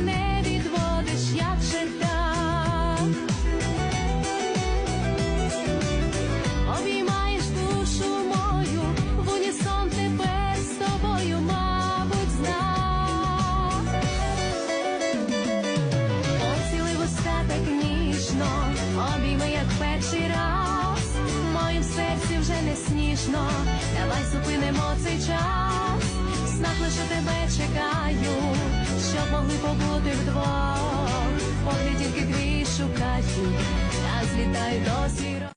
мене відводиш, як же обіймаєш душу мою, в унісон з тобою, мабуть, знак. Поцілуй вуста так ніжно, обійми, як перший раз, в моїм серці вже не сніжно, давай зупинимо цей час, знак лише тебе чекаю. Шукаю, я злітаю до зірок.